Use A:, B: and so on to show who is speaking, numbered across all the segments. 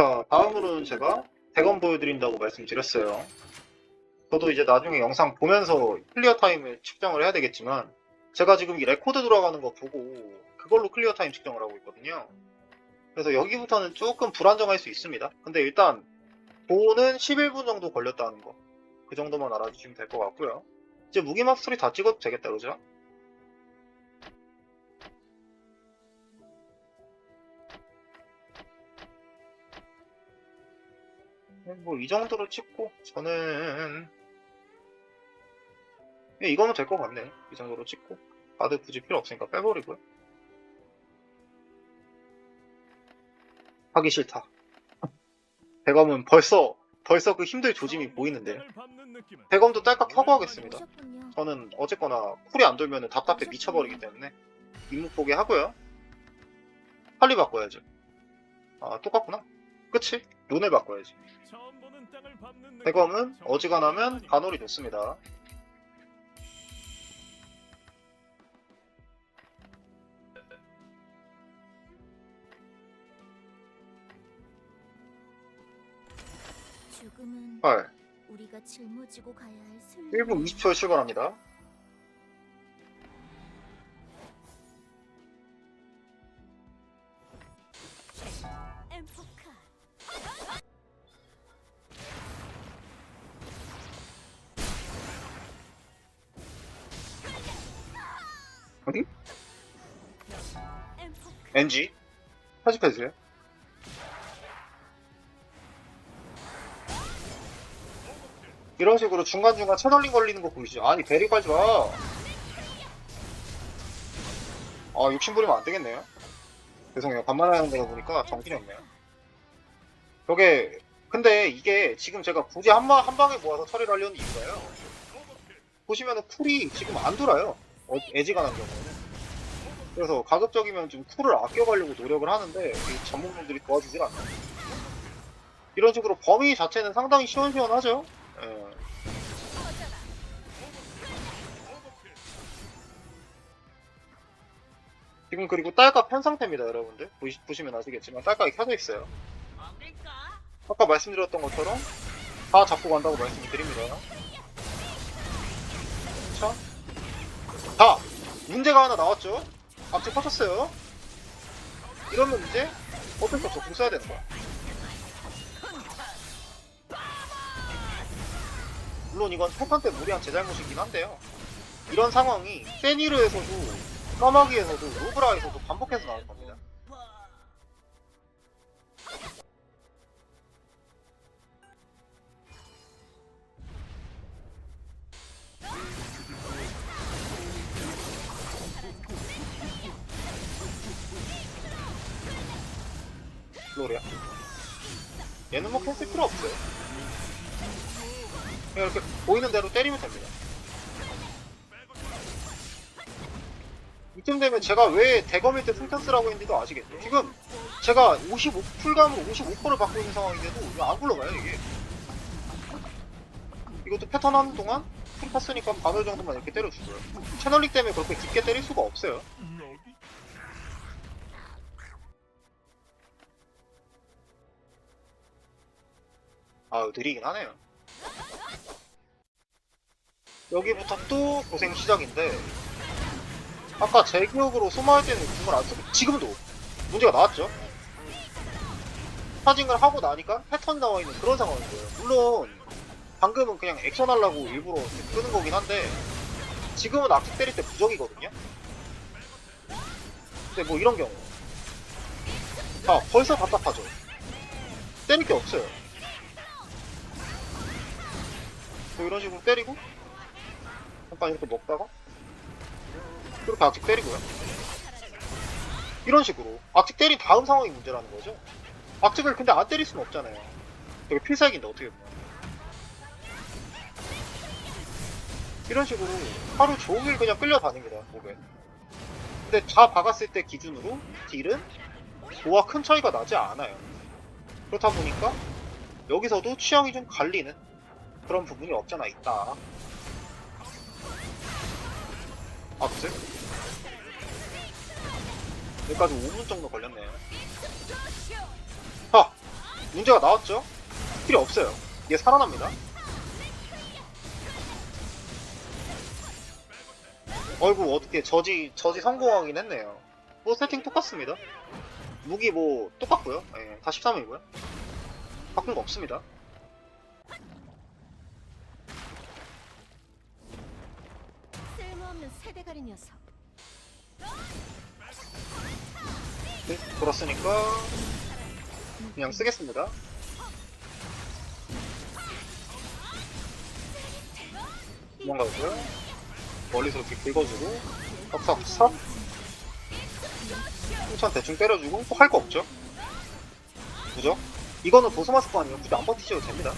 A: 자, 다음으로는 제가 대검 보여드린다고 말씀드렸어요. 저도 이제 나중에 영상 보면서 클리어 타임을 측정을 해야 되겠지만, 제가 지금 이 레코드 돌아가는 거 보고 그걸로 클리어 타임 측정을 하고 있거든요. 그래서 여기부터는 조금 불안정할 수 있습니다. 근데 일단 보호는 11분 정도 걸렸다는 거. 그 정도만 알아주시면 될 것 같고요. 이제 무기막 스토리 다 찍어도 되겠다, 그죠? 뭐 이 정도로 찍고 저는 예, 이거면 될것 같네. 이 정도로 찍고 다들 굳이 필요 없으니까 빼버리고요. 하기 싫다. 대검은 벌써 벌써 그 힘들 조짐이 보이는데 대검도 딸깍 켜고 하겠습니다. 저는 어쨌거나 쿨이 안 돌면 답답해 미쳐버리기 때문에 임무 포기하고요. 빨리 바꿔야지. 아 똑같구나. 그치? 룬을 바꿔야지. 대검은 어지간하면 간홀이 좋습니다.
B: 죽음은
A: 8.
B: 우리가 짊어지고 가야 할 술.
A: 1분 20초에 출발합니다. NG. 편집해주세요. 이런 식으로 중간중간 채널링 걸리는 거 보이시죠? 아니, 베리 깔지 마. 아, 욕심 부리면 안 되겠네요. 죄송해요. 간만에 하는 거다 보니까 정신이 없네요. 저게, 근데 이게 지금 제가 굳이 한, 방- 한 방에 모아서 처리를 하려는 이유가요. 보시면은 쿨이 지금 안 돌아요. 어, 에지가 난 경우는. 그래서 가급적이면 좀 쿨을 아껴가려고 노력을 하는데 이 전문분들이 도와주질 않아요. 이런 식으로 범위 자체는 상당히 시원시원하죠. 예. 지금 그리고 딸깍 편 상태입니다, 여러분들. 보시, 보시면 아시겠지만 딸깍이 켜져 있어요. 아까 말씀드렸던 것처럼 다 잡고 간다고 말씀을 드립니다. 자, 자, 문제가 하나 나왔죠? 앞뒤 퍼졌어요. 이러면 이제 어쩔 수 없어. 궁 써야 되는 거야. 물론 이건 패턴 때 무리한 제 잘못이긴 한데요. 이런 상황이 세니르에서도 까마귀에서도 로브라에서도 반복해서 나올 겁니다. 로리야. 얘는 뭐 캔슬 필요 없어요. 그냥 이렇게 보이는 대로 때리면 됩니다. 이쯤 되면 제가 왜 대검일 때 풀턴스라고 했는지도 아시겠죠? 지금 제가 55, 풀감으로 55%를 받고 있는 상황인데도 안 굴러가요, 이게. 이것도 패턴 하는 동안 풀 탔으니까 반월 정도만 이렇게 때려주고요. 채널링 때문에 그렇게 깊게 때릴 수가 없어요. 아유, 느리긴 하네요. 여기부터 또 고생 시작인데, 아까 제 기억으로 소모할 때는 궁을 안 쓰고, 지금도 문제가 나왔죠? 사징을 하고 나니까 패턴 나와 있는 그런 상황인 거예요. 물론, 방금은 그냥 액션 하려고 일부러 끄는 거긴 한데, 지금은 악수 때릴 때 부적이거든요? 근데 뭐 이런 경우. 자, 벌써 답답하죠? 때릴 게 없어요. 뭐 이런 식으로 때리고 잠깐 이렇게 먹다가 이렇게 악직 때리고요. 이런 식으로. 악직 때린 다음 상황이 문제라는 거죠. 악직을 근데 안 때릴 수는 없잖아요. 되게 필살기인데 어떻게 보면. 이런 식으로 하루 종일 그냥 끌려다닙니다 목에. 근데 다 박았을 때 기준으로 딜은 도와 큰 차이가 나지 않아요. 그렇다 보니까 여기서도 취향이 좀 갈리는 그런 부분이 없잖아 있다. 아, 그치? 여기까지 5분 정도 걸렸네요. 자, 문제가 나왔죠? 필요 없어요. 얘 살아납니다. 어이구 어떻게 저지 저지 성공하긴 했네요. 뭐 세팅 똑같습니다. 무기 뭐 똑같고요. 예, 다 13이고요. 바꾼 거 없습니다.
B: 쓸모없는 세대가리 녀석.
A: 네, 돌았으니까 그냥 쓰겠습니다. 도망가고요. 멀리서 이렇게 긁어주고 싹싹싹 풍찬 대충 때려주고 또 할 거 없죠? 그죠? 이거는 보스마스크 아니에요. 굳이 안 버티셔도 됩니다.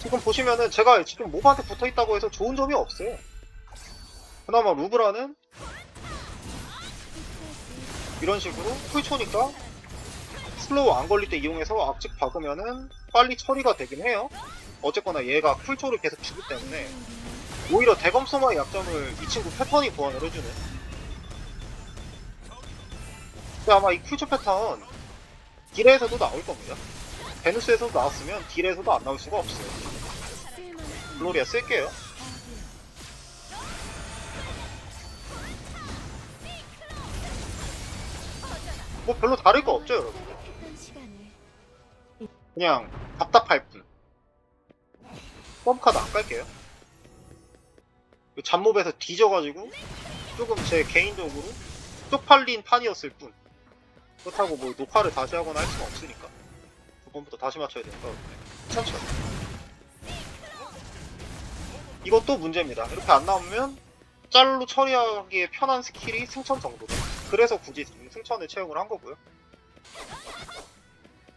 A: 지금 보시면은 제가 지금 모브한테 붙어있다고 해서 좋은 점이 없어요. 그나마 루브라는 이런 식으로 풀초니까 슬로우 안 걸릴 때 이용해서 앞직 박으면은 빨리 처리가 되긴 해요. 어쨌거나 얘가 풀초를 계속 주기 때문에 오히려 대검 소마의 약점을 이 친구 패턴이 보완을 해주는. 근데 아마 이 풀초 패턴 딜에서도 나올 겁니다. 베누스에서도 나왔으면 딜에서도 안 나올 수가 없어요. 글로리아 쓸게요. 뭐 별로 다를 거 없죠, 여러분. 그냥 답답할 뿐. 펌카드 안 깔게요. 그 잡몹에서 뒤져가지고 조금 제 개인적으로 쪽팔린 판이었을 뿐. 그렇다고 뭐 녹화를 다시 하거나 할 수는 없으니까. 두 번부터 다시 맞춰야 되니까 괜찮죠. 이것도 문제입니다. 이렇게 안 나오면 짤로 처리하기에 편한 스킬이 승천 정도다. 그래서 굳이 승천을 채용을 한 거고요.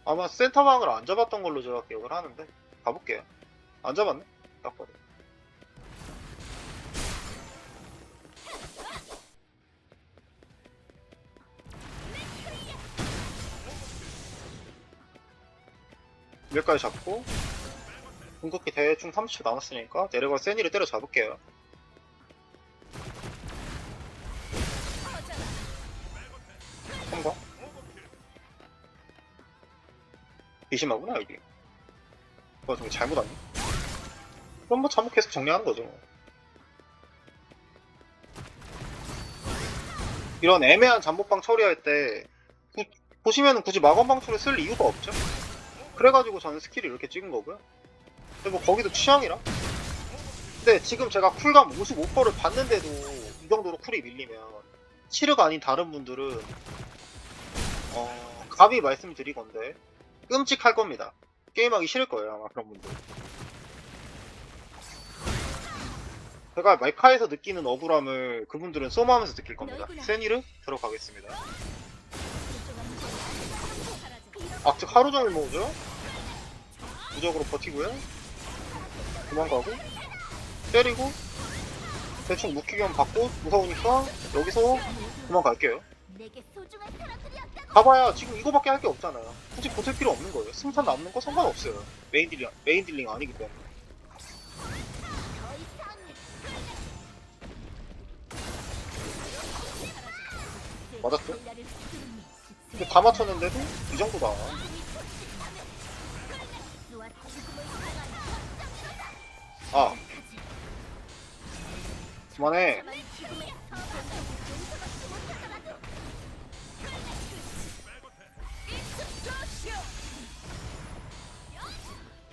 A: 아마 센터방을 안 잡았던 걸로 제가 기억을 하는데 가볼게요. 안 잡았네? 딱 봐도. 여기까지 잡고 궁극기 대충 30초 남았으니까 내려가 세니를 때려 잡을게요. 의심하구나 이게 뭐좀 잘못 아니? 그럼 뭐 잘못 계속 정리하는 거죠 뭐. 이런 애매한 잠복방 처리할 때 구- 보시면은 굳이 마검방출을 쓸 이유가 없죠? 그래가지고 저는 스킬을 이렇게 찍은 거고요. 근데 뭐 거기도 취향이라. 근데 지금 제가 쿨감 55%를 봤는데도 이 정도로 쿨이 밀리면 치르가 아닌 다른 분들은 어, 감히 말씀드리건데 끔찍할 겁니다. 게임하기 싫을 거예요, 아마 그런 분들. 제가 말카에서 느끼는 억울함을 그분들은 쏘마하면서 느낄 겁니다. 세니르 들어가겠습니다. 악측 하루 종일 모으죠? 무적으로 버티고요. 도망가고, 때리고, 대충 묵히기만 받고, 무서우니까 여기서 도망갈게요. 가봐야 지금 이거밖에 할 게 없잖아요. 굳이 보탤 필요 없는 거예요. 승산 남는 거 상관없어요. 메인 딜링, 메인 딜링 아니기 때문에. 맞았죠? 근데 다 맞췄는데도 이 정도다. 아. 그만해.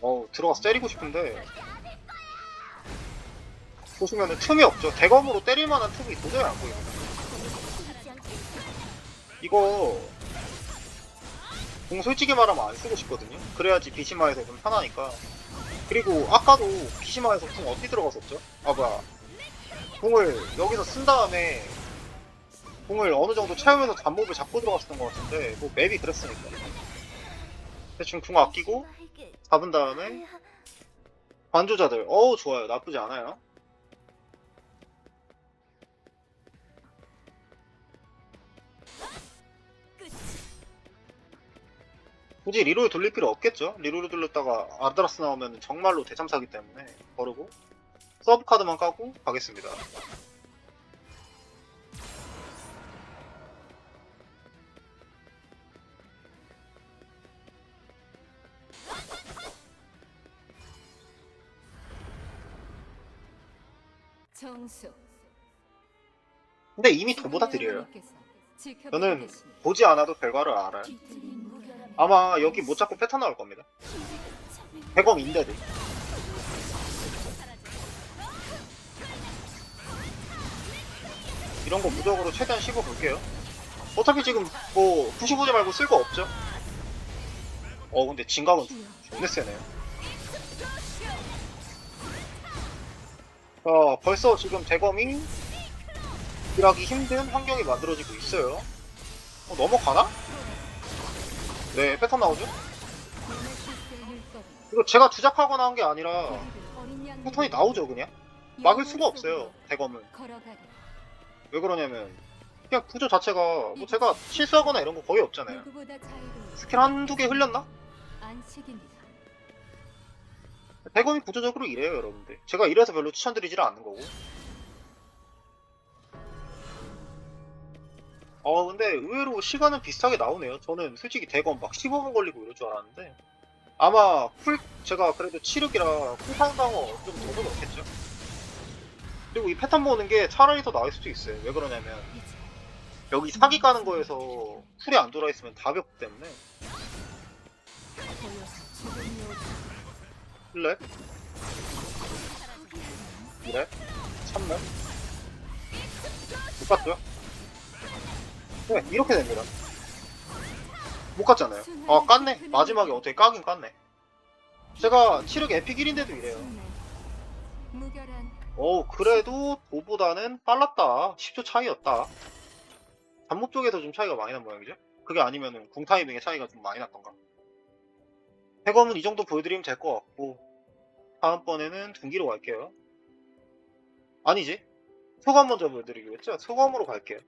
A: 어우, 들어가서 때리고 싶은데. 보시면은 틈이 없죠. 대검으로 때릴 만한 틈이 도저히 안 보입니다. 이거, 공 솔직히 말하면 안 쓰고 싶거든요. 그래야지 비시마에서 좀 편하니까. 그리고 아까도 비시마에서 궁 어디 들어갔었죠? 아, 뭐야. 공을 여기서 쓴 다음에 공을 어느 정도 채우면서 잡몹을 잡고 들어갔었던 것 같은데 뭐 맵이 그랬으니까 대충 궁 아끼고 잡은 다음에 관조자들. 어우 좋아요. 나쁘지 않아요. 굳이 리롤 돌릴 필요 없겠죠? 리롤을 돌렸다가 아드라스 나오면 정말로 대참사기 때문에 버리고 서브 카드만 까고 가겠습니다
B: 정수.
A: 근데 이미 도보다 드려요. 저는 보지 않아도 결과를 알아요. 아마 여기 못 잡고 패턴 나올 겁니다. 대검인데도. 이런 거 무적으로 최대한 씹어 볼게요. 어차피 지금 뭐 95제 말고 쓸 거 없죠? 어 근데 진감은 존나 세네요. 자 벌써 지금 대검이 일하기 힘든 환경이 만들어지고 있어요. 어, 넘어가나? 네 패턴 나오죠? 이거 제가 주작하거나 한게 아니라 패턴이 나오죠 그냥? 막을 수가 없어요
B: 걸어가리.
A: 왜 그러냐면 그냥 구조 자체가 뭐 제가 실수하거나 이런 거 거의 없잖아요 스킬 한두 개 흘렸나? 대검이 구조적으로 이래요 여러분들. 제가 이래서 별로 추천드리지는 않는 거고. 어 근데 의외로 시간은 비슷하게 나오네요. 저는 솔직히 대검 막 15분 걸리고 이럴 줄 알았는데. 아마 풀 제가 그래도 치륵이라 쿨타임 방어 좀 더 넣겠죠? 그리고 이 패턴 보는 게 차라리 더 나을 수도 있어요. 왜 그러냐면 여기 사기 까는 거에서 풀이 안 돌아있으면 답이 없기 때문에. 플랩 2랩 3랩 못 갔죠? 네 이렇게 됩니다 못 갔잖아요. 아 깠네. 마지막에 어떻게 까긴 깠네. 제가 치륵 에픽 1인데도 이래요. 어우 그래도 도보다는 빨랐다. 10초 차이였다. 잡목 쪽에서 좀 차이가 많이 난 모양이죠? 그게 아니면은 궁 타이밍의 차이가 좀 많이 났던가 해검은 이 정도 보여드리면 될 것 같고 다음번에는 둔기로 갈게요. 아니지? 소감 먼저 보여드리기로 했죠? 소감으로 갈게요